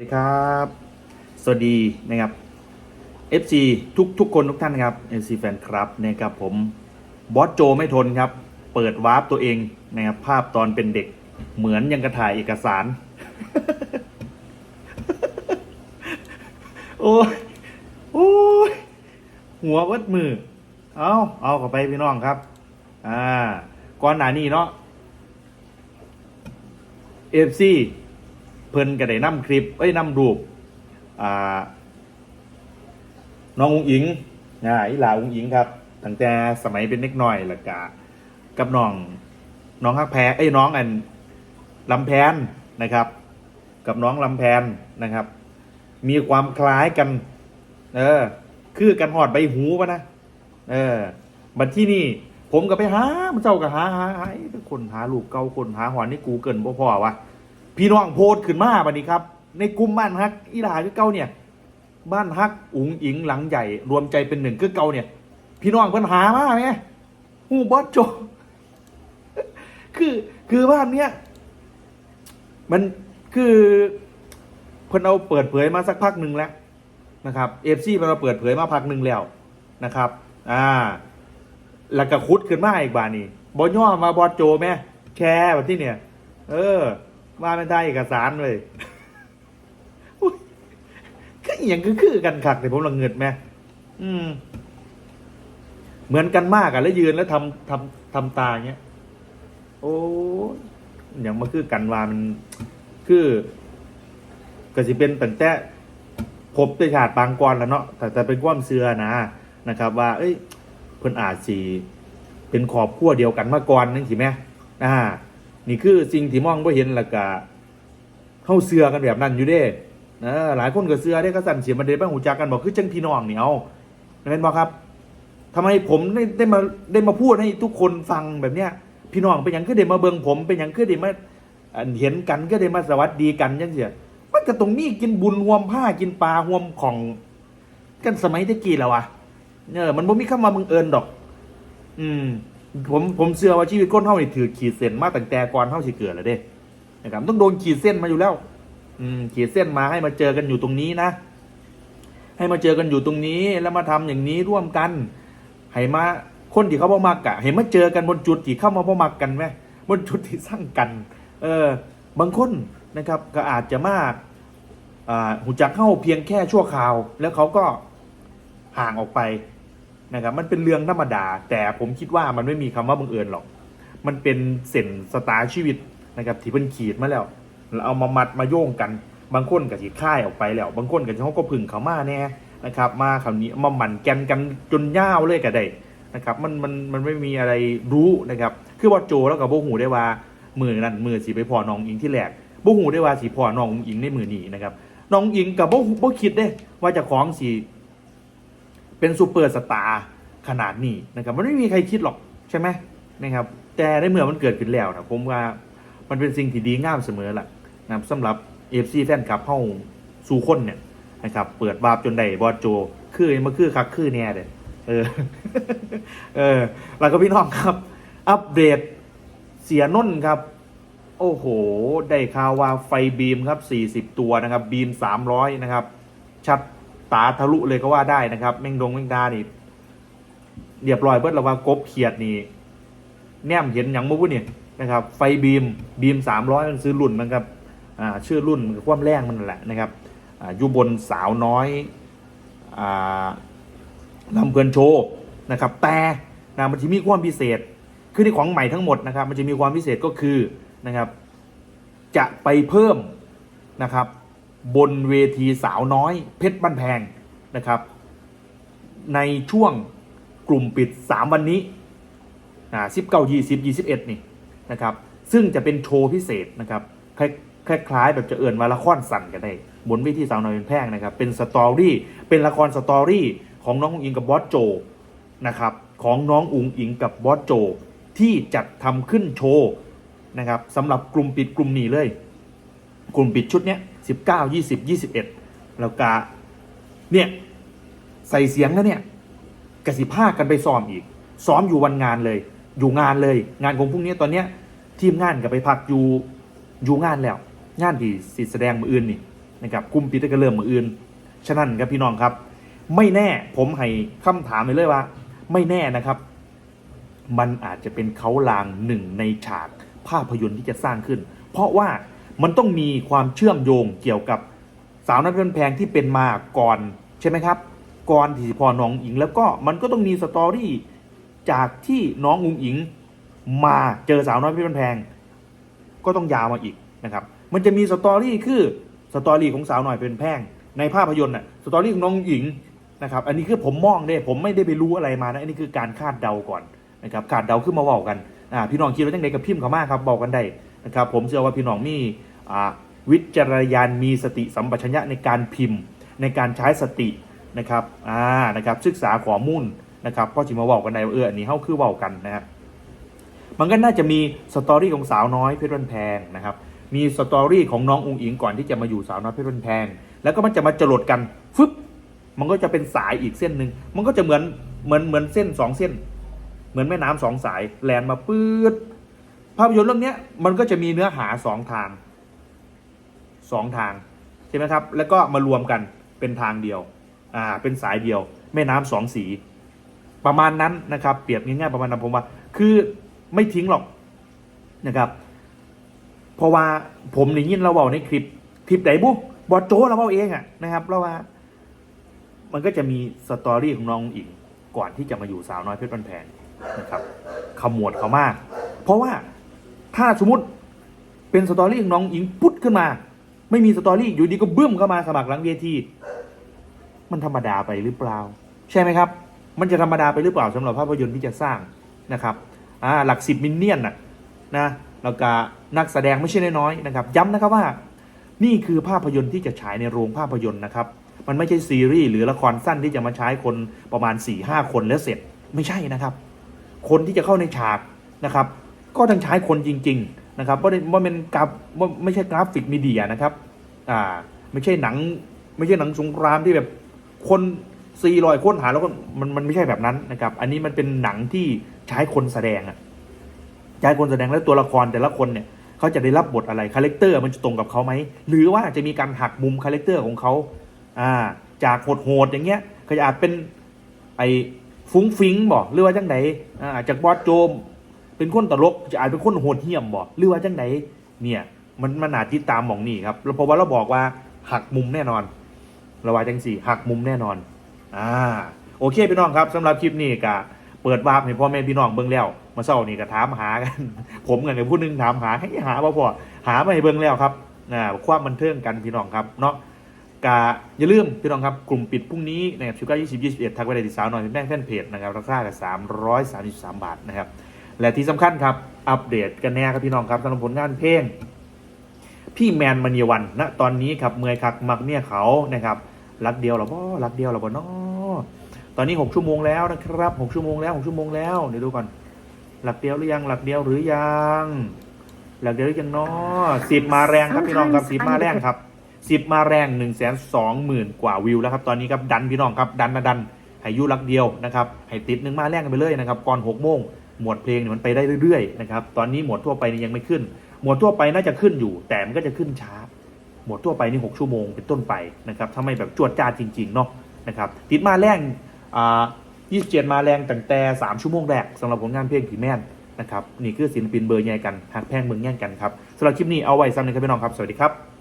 สวัสดีครับ สวัสดีนะครับ FC ทุกทุกคนทุกท่านนะครับ FC แฟนครับนะครับผมบอสโจไม่ทนครับ เปิดวาร์ปตัวเองนะครับภาพตอนเป็นเด็กเหมือนยังกระถ่ายเอกสาร โอ้ยโอ้ยหัววัดมือ เอาเอาเข้าไปพี่น้องครับ อ่า ก่อนหน้านี้เนาะ FC เพิ่นก็ได้นำคลิปเอ้ยนำรูปอ่าน้องอุงอิงนะอีหลาอุงอิงครับตั้งแต่สมัยเป็นเด็กน้อยแล้วก็กับน้องน้องฮักแพรเอ้ยน้องอันลำแพนนะครับ กับน้องลำแพนนะครับ มีความคล้ายกัน เออ คือกันหอดใบหูปะนะเออบัดที่นี่ผมก็ไปหามันเจ้าก็หาหาหาคนหาลูกเก่าคนหาหอนในกูเกิลบ่พอวะ พี่น้องโพสขึ้นมาบัดนี้ครับ ในกลุ่มบ้านฮักอีหลาคือเก่าเนี่ย บ้านฮักอุ๋งอิงหลังใหญ่ รวมใจเป็นหนึ่งคือเก่าเนี่ย พี่น้องเพิ่นหามาไหมหูบอสโจคือคือบ้านเนี้ยมันคือเพิ่นเอาเปิดเผยมาสักพักหนึ่งแล้วนะครับเอฟซีเพิ่นเอาเปิดเผยมาพักหนึ่งแล้วนะครับอ่าแล้วก็คุดขึ้นมาอีกบานี่บอย่อมาบอสโจแม่แชร์แบบที่เนี่ย เออ มาเป็นได้เอกสารเลยก็อย่างคือคือกันคักแต่ผมลังเงิดแม่อืม เหมือนกันมากอะแล้วยืนแล้วทำทำทำตาอย่าเงี้ย โอ้ยอย่างมาคือกันว่ามันคือก็สิเป็นตั้งแต่พบในชาติปางกรแล้วเนาะแต่แต่เป็นความเสือนะนะครับ ว่า เอ้ยเพิ่นอาจสีเป็นขอบขั้วเดียวกันมาก่อนนั่นสิแม่อ่า นี่คือสิ่งที่มองบ่เห็นล้วก็เข้าเสือกันแบบนั้นอยู่เด้เออหลายคนก็เสือได้ก็สั่นเสียมันเด้บ้างหูจักกันบอกคือจังพี่น้องเนี่ยเอาเห็นบ่ครับทำไมผมได้ได้มาได้มาพูดให้ทุกคนฟังแบบเนี้ย พี่น้องเป็นหยังคือได้มาเบิ่งผมเป็นหยังคือได้มาเห็นกันก็ได้มาสวัสดีกันจังเสียมันก็ตรงนี้กินบุญห่วมผ้ากินปลาห่วมของ กันสมัยตะกี้แล้ววะเออมันบ่มีคำว่ามึงเอิญดอก อืม ผมผมเชื่อว่าชีวิตคนเฮานี่ถือขีดเส้นมาตั้งแต่ก่อนเฮาสิเกิดแล้วเด้นะครับต้องโดนขีดเส้นมาอยู่แล้ว อืม ขีดเส้นมาให้มาเจอกันอยู่ตรงนี้นะให้มาเจอกันอยู่ตรงนี้แล้วมาทำอย่างนี้ร่วมกันให้มาคนที่เขาบ่มักอะให้มาเจอกันบนจุดที่เข้ามาบ่มักกันไหมบนจุดที่สร้างกัน เออบางคนนะครับก็อาจจะมาอ่าหูจักเข้าเพียงแค่ชั่วคราว แล้วเขาก็ห่างออกไป นะครับมันเป็นเรื่องธรรมดา แต่ผมคิดว่ามันไม่มีคำว่าบังเอิญหรอก มันเป็นเส้นสตาร์ชีวิตนะครับที่เป็นขีดมาแล้วแล้วเอามามัดมาโยงกันบางคนกับสีค่ายออกไปแล้ว บางคนกับเขาก็พึ่งเขามาแน่นะครับมาคำนี้มาหมั่นแกนกันจนย่าวเลยก็ได้นะครับมันมันมันไม่มีอะไรรู้นะครับคือว่าโจแล้วกับโบหูได้ว่ามือนั่นมือสีไปพอน้องอิงที่แหลกโบหูได้ว่าสีพอน้องอิงในมือนี้นะครับน้องอิงกับโบโบคิดได้ว่าจะของสี เป็นซูเปอร์สตาร์ขนาดนี้นะครับมันไม่มีใครคิดหรอกใช่ไหมนะครับแต่ในเมื่อมันเกิดขึ้นแล้วนะผมว่ามันเป็นสิ่งที่ดีงามเสมอแหละนะสำหรับเอฟซีแฟนคลับเข้าสู่คนเนี่ยนะครับเปิดวาร์ปจนได้บอสโจ คือมาคือคักคือแน่เลยเออเออแล้วก็พี่น้องครับ อัปเดตเสียนุ่นครับ โอ้โห ได้ข่าวว่าไฟบีมครับ 40 ตัวนะครับ บีม 300 นะครับ ชัด ตาทะลุเลยก็ว่าได้นะครับ แมงดงแมงดานี่เรียบร้อยเบิดล้วว่ากบเขียดนี่แนมเห็นอย่างมื่อนี่นะครับ ไฟบีมบีม300มันซื้อรุ่นมันครับอ่าชื่อรุ่นมันก็ความแรงมันนั่นแหละนะครับอ่าอยู่บนสาวน้อยอ่าลำเพลินโชว์นะครับ แต่นะมันจะมีความพิเศษคือในของใหม่ทั้งหมดนะครับ มันจะมีความพิเศษก็คือนะครับ จะไปเพิ่มนะครับ บนเวทีสาวน้อยเพชรบ้านแพงนะครับ ในช่วงกลุ่มปิด 3 วันนี้อ่าสิบเก้ายี่สิบยี่สิบเอ็ดนี่นะครับ ซึ่งจะเป็นโชว์พิเศษนะครับคล้ายๆแบบจะเอื่นวาละครสั่นกันได้บนเวทีสาวน้อยเป็นแพงนะครับ เป็นสตอรี่เป็นละครสตอรี่ของน้องอุงอิงกับบอสโจนะครับของน้องอุงอิงกับบอสโจ ที่จัดทำขึ้นโชว์นะครับสำหรับกลุ่มปิดกลุ่มนี้เลย กลุ่มปิดชุดเนี้ย สิบเก้ายี่สิบยี่สิบเอ็ดแล้วก็เนี่ยใส่เสียงแล้วเนี่ยกสิภากันไปซ้อมอีก ซ้อมอยู่วันงานเลย อยู่งานเลย งานของพรุ่งนี้ตอนเนี้ย ทีมงานกับไปพักอยู่อยู่งานแล้ว งานที่สิแสดงมืออื่นนี่นะครับกลุ่มปิดก็เริ่มมืออื่น ฉะนั้นครับพี่น้องครับ ไม่แน่ผมให้คำถามไปเลยว่า ไม่แน่นะครับ มันอาจจะเป็นเขาลางหนึ่งในฉากภาพยนตร์ที่จะสร้างขึ้น เพราะว่า มันต้องมีความเชื่อมโยงเกี่ยวกับสาวนักเรียนแพงที่เป็นมาก่อนใช่ไหมครับ ก่อนที่พอน้องอิงแล้วก็มันก็ต้องมีสตอรี่จากที่น้องอุงอิงมาเจอสาวน้อยเพี่แพง ก็ต้องยาวมาอีกนะครับ มันจะมีสตอรี่คือสตอรี่ของสาวหน่อยเป็นแพงในภาพยนตร์น่ะสตอรี่ของน้องหญิงนะครับ อันนี้คือผมมองเนี่ยผมไม่ได้ไปรู้อะไรมานะอันนี้คือการคาดเดาก่อนนะครับคาดเดาขึ้นมาเว่ากันอ่าพี่น้องคิดว่าจังไดกับพิมพ์เขามากครับบอกกันได้นะครับ ผมเชื่อว่าพี่น้องมีอ่ วิจารณญาณมีสติสัมปชัญญะในการพิมพ์ ในการใช้สตินะครับอ่านะครับศึกษาข้อมูลนะครับก็จิมาเว่ากันได้ว่าเอออันนี้เฮาคือเว่ากันนะครับมันก็น่าจะมีสตอรี่ของสาวน้อยเพชรวันแพงนะครับมีสตอรี่ของน้ององอิงก่อนที่จะมาอยู่สาวน้อยเพชรวันแพง แล้วก็มันจะมาจรดกันฟึบมันก็จะเป็นสายอีกเส้นหนึ่งมันก็จะเหมือนเหมือนเหมือนเส้นสองเส้น เหมือนแม่น้ำสองสายแลนมาปื๊ดภาพยนตร์เรื่องนี้มันก็จะมีเนื้อหาสองทาง สองทางใช่ไหมครับ แล้วก็มารวมกันเป็นทางเดียวอ่าเป็นสายเดียว แม่น้ำสองสี ประมาณนั้นนะครับ เปรียบง่ายๆประมาณนั้นผมว่า คือไม่ทิ้งหรอกนะครับเพราะว่าผมได้ยินเราเบาในคลิปคลิปไหนบุ๊บอโจเราเบาเองอะนะครับเราว่า มันก็จะมีสตอรี่ของน้องอิงก่อนที่จะมาอยู่สาวน้อยเพชรบันแพงนะครับขมวดเขามาก เพราะว่าถ้าสมมติเป็นสตอรี่ของน้องอิงปุ๊ดขึ้นมา ไม่มีสตอรี่อยู่ดีก็บึ้มเข้ามาสมัครหลังเวทีมันธรรมดาไปหรือเปล่า ใช่ไหมครับ มันจะธรรมดาไปหรือเปล่าสำหรับภาพยนตร์ที่จะสร้างนะครับอ่าหลักสิบมิลเนียนนะนะแล้วก็นักแสดงไม่ใช่น้อยๆนะครับ ย้ำนะครับว่า นี่คือภาพยนตร์ที่จะฉายในโรงภาพยนตร์นะครับ มันไม่ใช่ซีรีส์หรือละครสั้นที่จะมาใช้คนประมาณ4ี่ห้าคนแล้วเสร็จไม่ใช่นะครับ คนที่จะเข้าในฉากนะครับ ก็ต้องใช้คนจริง ๆ นะครับว่าว่าเป็นกราฟว่าไม่ใช่กราฟิกมีเดียนะครับอ่าไม่ใช่หนัง ไม่ใช่หนังสงครามที่แบบคนสี่รอยคนหาแล้วก็มันมันไม่ใช่แบบนั้นนะครับ อันนี้มันเป็นหนังที่ใช้คนแสดงอะใช้คนแสดงแล้วตัวละครแต่ละคนเนี่ยเขาจะได้รับบทอะไรคาแรคเตอร์มันจะตรงกับเขาไหมหรือว่าจะมีการหักมุมคาแรคเตอร์ของเขาอ่าจากโหดๆอย่างเงี้ยก็จะอาจเป็นไอ้ฟุ้งฟิงบอกหรือว่าจังไหนอ่าจากบอสโจม เป็นคนตลกจะอาจเป็นคนโหดเหี้ยมบอกหรือว่าจังไหนเนี่ยมันมันอาจติดตามหมองนี่ครับแล้วเพราะว่าเราบอกว่าหักมุมแน่นอนเราว่าจังสี่หักมุมแน่นอนอ่าโอเคพี่น้องครับสำหรับคลิปนี้ก็เปิดวาร์ปให้พ่อแม่พี่น้องเบิ่งแล้วมาเศร้านี่ก็ถามหากัน ผมกันกับผู้หนึงถามหาให้หาบ่พอหามาให้เบิ่งแล้วครับอ่าความบันเทิงกันพี่น้องครับเนาะกาอย่าลืมพี่น้องครับกลุ่มปิดพรุ่งนี้นะครับชิวก้ายี่สิบยี่สิบเอ็ดทักไปได้ที่สาวหน่อยเป็นแป้งแฟนเพจนะครับราคากับสามร้อยสามสิบสามบาทนะครับ และที่สำคัญครับ อัปเดตกันแน่ครับพี่น้องครับสำหรับผลงานเพลง พี่แมนมณีวันณตอนนี้ครับเมื่อยคักมักเนี่ยเขานะครับรักเดียวเหรอบ่รักเดียวเหรอบ่นาะตอนนี้หกชั่วโมงแล้วนะครับหกชั่วโมงแล้วหกชั่วโมงแล้วเดี๋ยวดูก่อน หลักเดียวหรือยังหลักเดียวหรือยังหลักเดียวหรือยังนาะสิบมาแรงครับพี่น้องครับสิบมาแรงครับสิบมาแรงหนึ่งแสนสองหมื่นกว่าวิวแล้วครับตอนนี้ครับดันพี่น้องครับดันนะดันให้อยุรักเดียวนะครับให้ติดหนึ่งมาแรงกันไปเลยนะครับก่อนหกโมง หมวดเพลงเนี่ยมันไปได้เรื่อยๆนะครับตอนนี้หมวดทั่วไปนี่ยังไม่ขึ้น หมวดทั่วไปน่าจะขึ้นอยู่ แต่มันก็จะขึ้นช้า หมวดทั่วไปนี่6ชั่วโมงเป็นต้นไปนะครับถ้าไม่แบบจวดจ้าจริงๆเนาะนะครับติดมาแรงอ่า27มาแรงตั้งแต่3ชั่วโมงแรกสำหรับผลงานเพลงผีแม่นนะครับนี่คือศิลปินเบอร์ใหญ่กันหักแพงเมืองแย่งกันครับสำหรับคลิปนี้เอาไว้ซ้ำนึงครับพี่น้องครับสวัสดีครับ